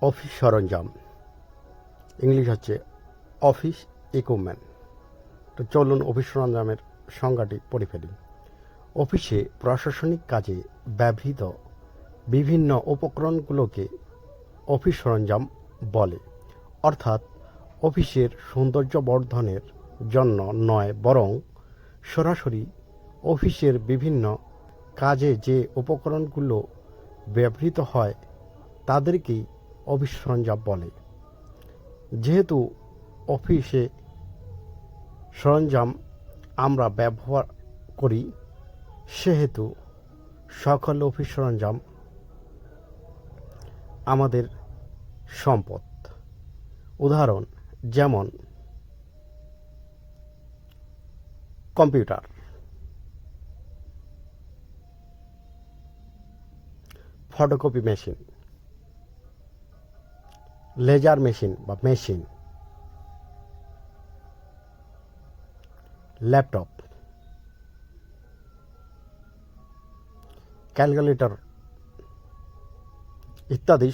Office সরঞ্জাম। English হচ্ছে office equipment. তো চলুন অফিস সরঞ্জামের সংজ্ঞাটি পড়ে ফেলি। অফিসে প্রশাসনিক কাজে ব্যবহৃত বিভিন্ন উপকরণগুলোকে অফিস সরঞ্জাম বলে। অর্থাৎ অফিসের সৌন্দর্য বর্ধনের জন্য নয়, বরং সরাসরি অফিসের বিভিন্ন কাজে যে উপকরণগুলো ব্যবহৃত হয়, তাদেরকেই অফিস সরঞ্জাম বলে। যেহেতু অফিসে সরঞ্জাম আমরা ব্যবহার করি, সেহেতু সকল অফিস সরঞ্জাম আমাদের সম্পদ। উদাহরণ যেমন computer. Photocopy machine. Laser machine বা মেশিন। ল্যাপটপ। ক্যালকুলেটর। ইত্যাদি।